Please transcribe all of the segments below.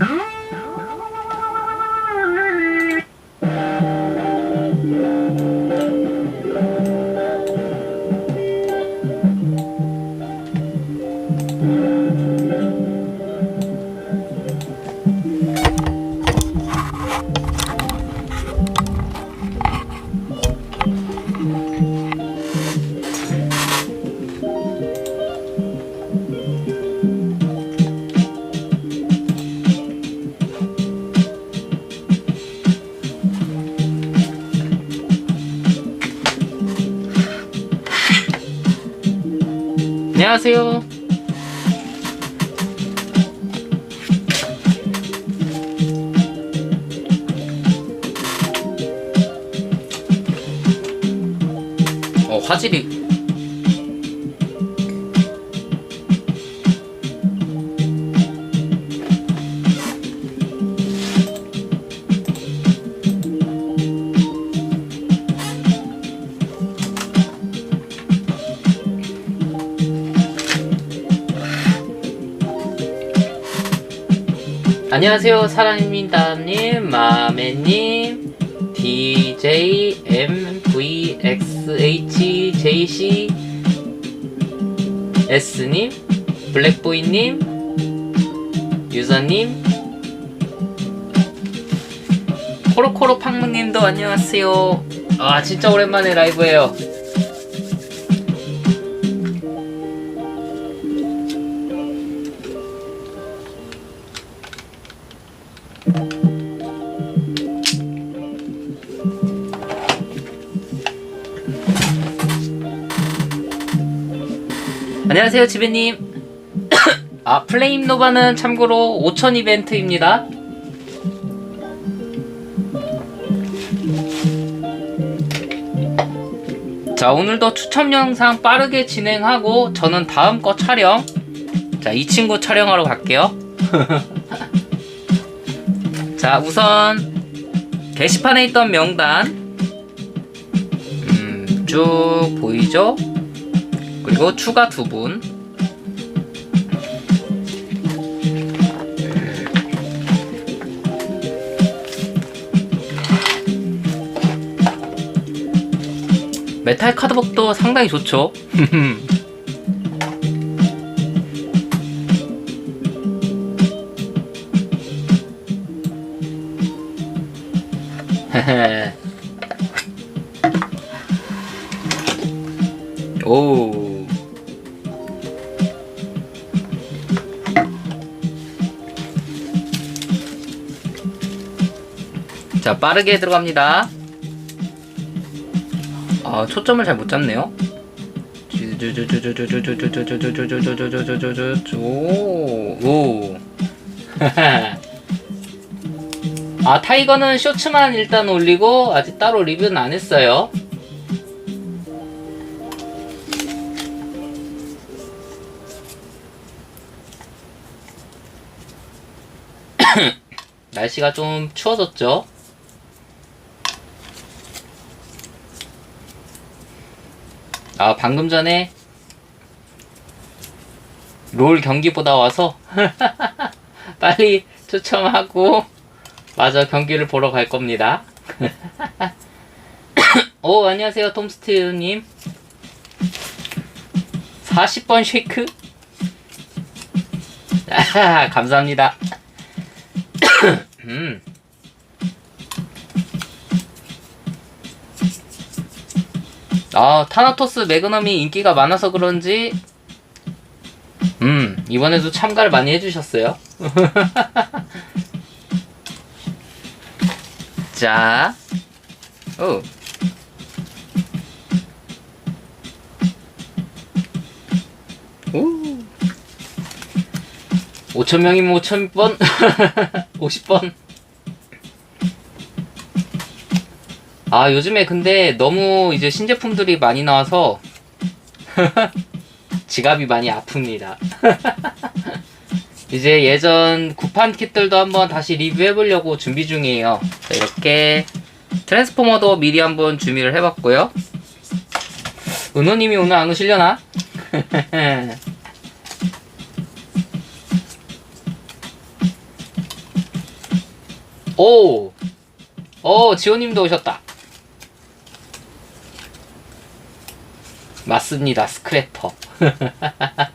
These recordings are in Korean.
Ah! 안녕하세요. 어, 화질이. 안녕하세요. 사랑입니다님, 마메님, DJ, MVXH, JC, S님, 블랙보이님, 유저님, 코로코로 팡무님도 안녕하세요. 아, 진짜 오랜만에 라이브예요. 안녕하세요, 지배님. 아, 플레임 노바는 참고로 5천 이벤트입니다. 자, 오늘도 추첨 영상 빠르게 진행하고 저는 다음 거 촬영. 자, 이 친구 촬영하러 갈게요. 자, 우선 게시판에 있던 명단 음, 쭉 보이죠? 그리고 추가 두 분. 메탈 카드복도 상당히 좋죠. 오. 자, 빠르게 들어갑니다. 아, 초점을 잘 못 잡네요. 아, 타이거는 쇼츠만 일단 올리고 아직 따로 리뷰는 안 했어요. 날씨가 좀 추워졌죠? 아, 방금 전에 롤 경기 보다 와서 빨리 추첨하고 마저 경기를 보러 갈 겁니다. 오, 안녕하세요, 톰스티우님. 40번 쉐이크? 아, 감사합니다. 음. 아, 타나토스 매그넘이 인기가 많아서 그런지, 음, 이번에도 참가를 많이 해주셨어요. 자, 오. 오. 5천명이면 5천번? 50번? 아, 요즘에 근데 너무 이제 신제품들이 많이 나와서 지갑이 많이 아픕니다. 이제 예전 구판 킷들도 한번 다시 리뷰해보려고 준비 중이에요. 자, 이렇게 트랜스포머도 미리 한번 준비를 해봤고요. 은호님이 오늘 안 오시려나? 오! 오, 지호님도 오셨다. 맞습니다, 스크래퍼.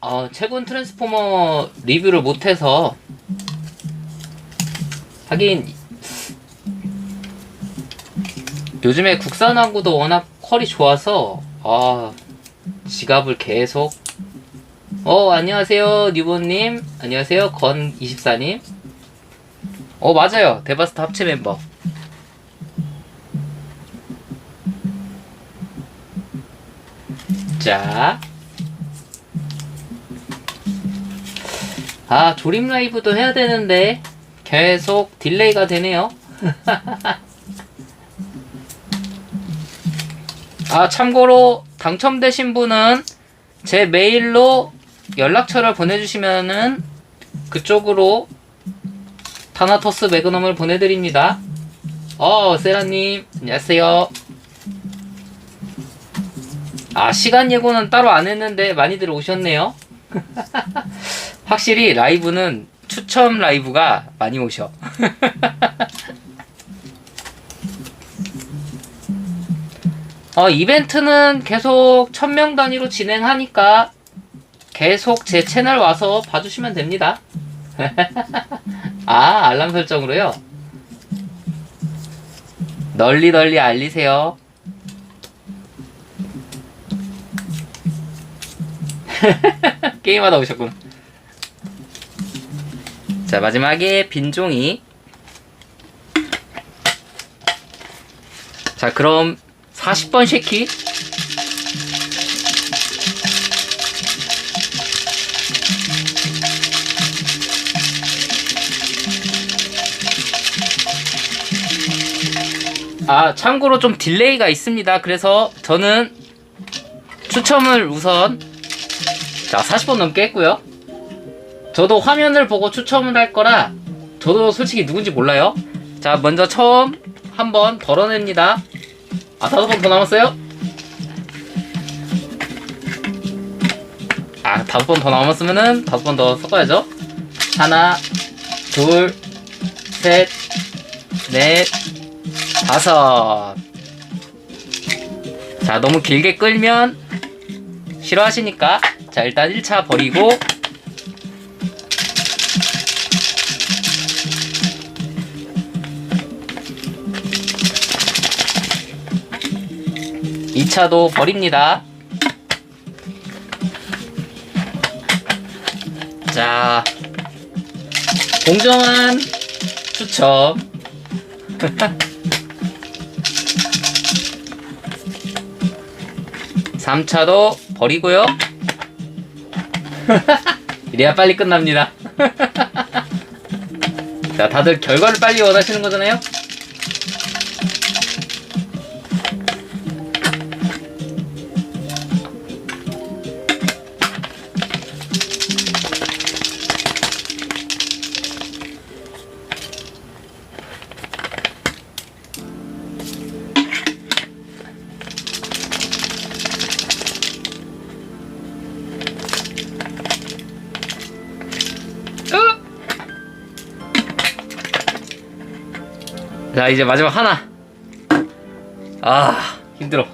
어, 최근 트랜스포머 리뷰를 못해서 하긴 요즘에 국산 항구도 워낙 퀄이 좋아서 아 지갑을 계속. 어 안녕하세요 뉴본님. 안녕하세요 건24님. 어 맞아요. 데바스트 합체 멤버 자 아, 조립 라이브도 해야 되는데 계속 딜레이가 되네요. 아, 참고로 당첨되신 분은 제 메일로 연락처를 보내주시면은 그쪽으로 타나토스 매그넘을 보내드립니다. 어, 세라님, 안녕하세요. 아, 시간 예고는 따로 안 했는데 많이들 오셨네요. 확실히 라이브는 추첨 라이브가 많이 오셔. 어, 이벤트는 계속 1000명 단위로 진행하니까 계속 제 채널 와서 봐주시면 됩니다. 아, 알람 설정으로요? 널리 널리 알리세요. 게임하다 오셨군. 자, 마지막에 빈종이. 자, 그럼 40번 쉐키. 아, 참고로 좀 딜레이가 있습니다. 그래서 저는 추첨을 우선 자, 40번 넘게 했고요. 저도 화면을 보고 추첨을 할 거라 저도 솔직히 누군지 몰라요. 자, 먼저 처음 한번 덜어냅니다. 아, 다섯 번 더 남았어요? 아, 다섯 번 더 남았으면은 다섯 번 더 섞어야죠. 하나, 둘, 셋, 넷, 다섯. 자, 너무 길게 끌면 싫어하시니까 자 일단 1차 버리고 이차도 버립니다. 자, 공정한 추첨. 3차도 버리고요. 이래야 빨리 끝납니다. 자, 다들 결과를 빨리 원하시는 거잖아요? 자, 이제 마지막 하나. 아, 힘들어.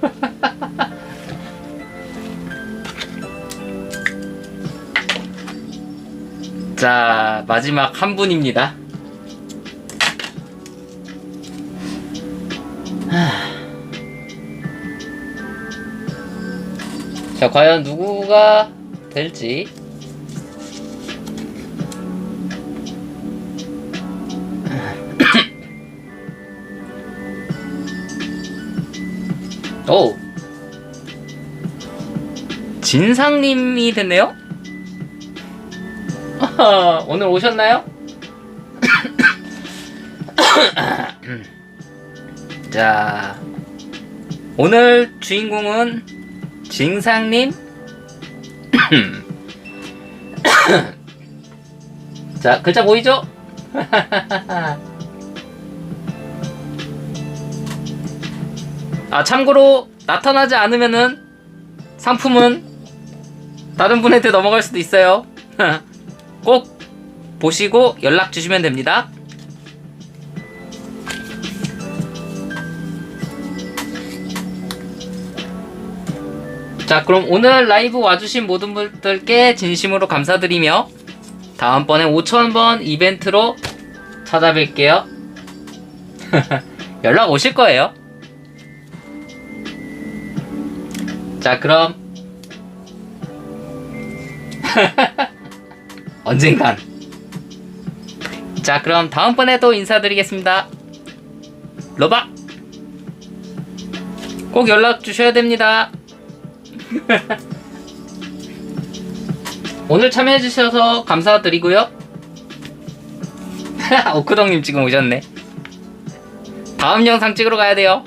자, 마지막 한 분입니다. 하. 자, 과연 누구가 될지. 오! 진상님이 됐네요? 오늘 오셨나요? 자, 오늘 주인공은 진상님 자, 글자 보이죠? 아, 참고로 나타나지 않으면은 상품은 다른 분한테 넘어갈 수도 있어요. 꼭 보시고 연락 주시면 됩니다. 자, 그럼 오늘 라이브 와주신 모든 분들께 진심으로 감사드리며 다음번에 5,000번 이벤트로 찾아뵐게요. 연락 오실 거예요. 자, 그럼 언젠간. 자, 그럼 다음번에 또 인사드리겠습니다. 로바! 꼭 연락 주셔야 됩니다. 오늘 참여해주셔서 감사드리고요. 오크동님 지금 오셨네. 다음 영상 찍으러 가야 돼요.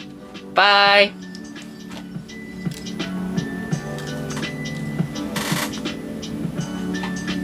빠이.